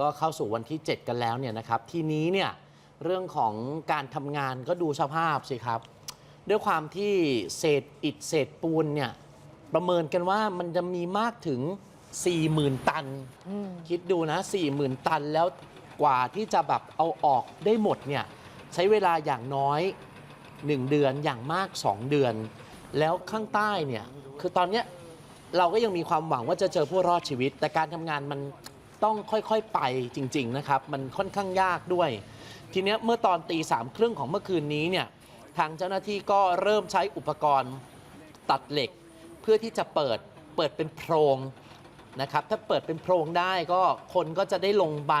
ก็เข้าสู่วันที่ 7 กันแล้วเนี่ยนะครับ ทีนี้เนี่ยเรื่องของการทำงานก็ดูสภาพสิครับ ด้วยความที่เศษอิฐเศษปูนเนี่ยประเมินกันว่ามันจะมีมากถึง 40,000 ตันคิดดูนะ 40,000 ตันแล้วกว่าที่จะแบบเอาออกได้หมดเนี่ยใช้เวลาอย่างน้อย 1 เดือนอย่างมาก 2 เดือน แล้วข้างใต้เนี่ยคือตอนเนี้ยเราก็ยังมีความหวังว่าจะเจอผู้รอดชีวิต แต่การทำงานมัน ต้องค่อยๆไปจริง ๆ นะครับ มันค่อนข้างยากด้วย ทีเนี้ยเมื่อตอนตีสามครึ่งของเมื่อคืนนี้เนี่ยทางเจ้าหน้าที่ก็เริ่มใช้อุปกรณ์ตัดเหล็ก เพื่อที่จะเปิดเปิดเป็นโพรงนะครับถ้าเปิดเป็นโพรงได้ก็คนก็จะได้ลงใบ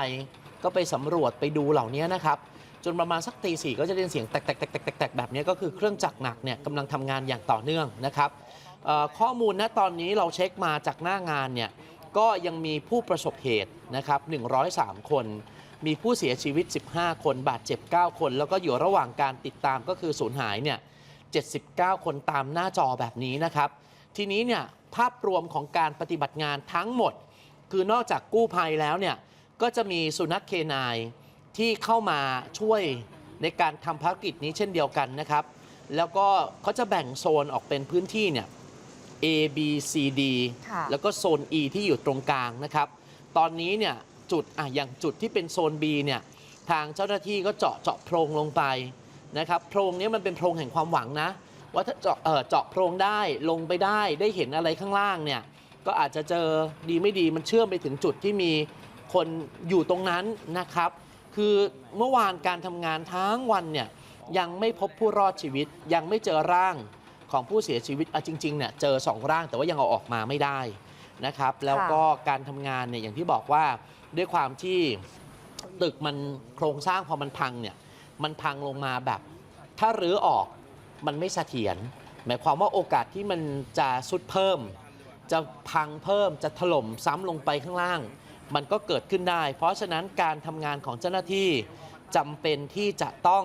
ก็ไปสำรวจไปดูเหล่านี้นะครับ จนประมาณสักตีสี่ก็จะได้ยินเสียงแตกแตกแตกแตกแตกแแบบนี้ก็คือเครื่องจักรหนักเนี่ยกำลังทำงานอย่างต่อเนื่องนะครับข้อมูลณตอนนี้เราเช็คมาจากหน้างานเนี่ย ก็ยังมีผู้ประสบเหตุนะครับ 103 คน มีผู้เสียชีวิต 15 คน บาดเจ็บ 9 คน แล้วก็อยู่ระหว่างการติดตามก็คือสูญหายเนี่ย 79 คนตามหน้าจอแบบนี้นะครับ ทีนี้เนี่ยภาพรวมของการปฏิบัติงานทั้งหมด คือนอกจากกู้ภัยแล้วเนี่ยก็จะมีสุนัขเคนายที่เข้ามาช่วยในการทำภารกิจนี้เช่นเดียวกันนะครับ แล้วก็เขาจะแบ่งโซนออกเป็นพื้นที่เนี่ย A B C D ค่ะแล้วก็โซน E ที่อยู่ตรงกลางนะครับ ตอนนี้เนี่ยจุดอะอย่างจุดที่เป็นโซน B เนี่ยทางเจ้าหน้าที่ก็เจาะเจาะโพรงลงไปนะครับโพรงเนี้มันเป็นโพรงแห่งความหวังนะ ว่าถ้าเจาะเอ่อเจาะโพรงได้ลงไปได้ได้เห็นอะไรข้างล่างเนี่ยก็อาจจะเจอดีไม่ดีมันเชื่อมไปถึงจุดที่มีคนอยู่ตรงนั้นนะครับ คือเมื่อวานการทำงานทั้งวันเนี่ยยังไม่พบผู้รอดชีวิตยังไม่เจอร่าง ของผู้เสียชีวิตอะจริงๆเนี่ยเจอสองร่างแต่ว่ายังเอาออกมาไม่ได้นะครับ แล้วก็การทำงานเนี่ยอย่างที่บอกว่าด้วยความที่ตึกมันโครงสร้างพอมันพังเนี่ยมันพังลงมาแบบ ถ้ารื้อออกมันไม่เสถียรหมายความว่าโอกาสที่มันจะสุดเพิ่ม จะพังเพิ่มจะถล่มซ้ำลงไปข้างล่าง มันก็เกิดขึ้นได้ เพราะฉะนั้นการทำงานของเจ้าหน้าที่จำเป็นที่จะต้อง